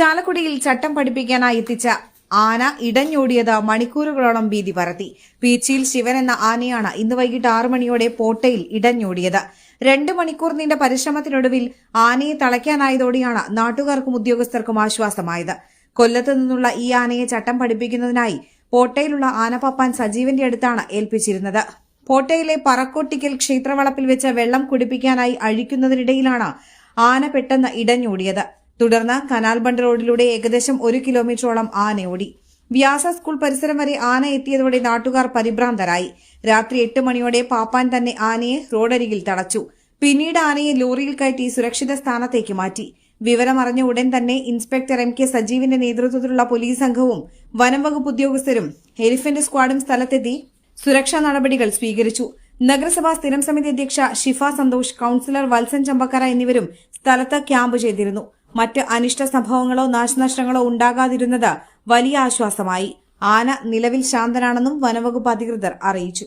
ചാലക്കുടിയിൽ ചട്ടം പഠിപ്പിക്കാനായി എത്തിച്ച ആന ഇടഞ്ഞോടിയത് മണിക്കൂറുകളോളം ഭീതി പറത്തി പീച്ചിയിൽ ശിവൻ എന്ന ആനയാണ് ഇന്ന് വൈകിട്ട് ആറു മണിയോടെ പോട്ടയിൽ ഇടഞ്ഞോടിയത്. രണ്ട് മണിക്കൂർ നീണ്ട പരിശ്രമത്തിനൊടുവിൽ ആനയെ തളയ്ക്കാനായതോടെയാണ് നാട്ടുകാർക്കും ഉദ്യോഗസ്ഥർക്കും ആശ്വാസമായത്. കൊല്ലത്തു നിന്നുള്ള ഈ ആനയെ ചട്ടം പഠിപ്പിക്കുന്നതിനായി പോട്ടയിലുള്ള ആനപ്പപ്പാൻ സജീവന്റെ അടുത്താണ് ഏൽപ്പിച്ചിരുന്നത്. പോട്ടയിലെ പറക്കോട്ടിക്കൽ ക്ഷേത്രവളപ്പിൽ വെച്ച് വെള്ളം കുടിപ്പിക്കാനായി അഴിക്കുന്നതിനിടയിലാണ് ആന പെട്ടെന്ന് ഇടഞ്ഞോടിയത്. തുടർന്ന് കനാൽ ബണ്ട് റോഡിലൂടെ ഏകദേശം ഒരു കിലോമീറ്ററോളം ആനയോടി വ്യാസ സ്കൂൾ പരിസരം വരെ ആന എത്തിയതോടെ നാട്ടുകാർ പരിഭ്രാന്തരായി. രാത്രി എട്ട് മണിയോടെ പാപ്പാൻ തന്നെ ആനയെ റോഡരികിൽ തടച്ചു. പിന്നീട് ആനയെ ലോറിയിൽ കയറ്റി സുരക്ഷിത സ്ഥാനത്തേക്ക് മാറ്റി. വിവരമറിഞ്ഞ ഉടൻ തന്നെ ഇൻസ്പെക്ടർ എം കെ സജീവിന്റെ നേതൃത്വത്തിലുള്ള പോലീസ് സംഘവും വനംവകുപ്പ് ഉദ്യോഗസ്ഥരും എലിഫന്റ് സ്ക്വാഡും സ്ഥലത്തെത്തി സുരക്ഷാ നടപടികൾ സ്വീകരിച്ചു. നഗരസഭാ സ്ഥിരം സമിതി അധ്യക്ഷ ഷിഫ സന്തോഷ് കൌൺസിലർ വത്സൻ ചമ്പക്കര എന്നിവരും സ്ഥലത്ത് ക്യാമ്പ് ചെയ്തിരുന്നു. മറ്റ് അനിഷ്ട സംഭവങ്ങളോ നാശനഷ്ടങ്ങളോ ഉണ്ടാകാതിരുന്നത് വലിയ ആശ്വാസമായി. ആന നിലവിൽ ശാന്തനാണെന്നും വനവകുപ്പ് അധികൃതർ അറിയിച്ചു.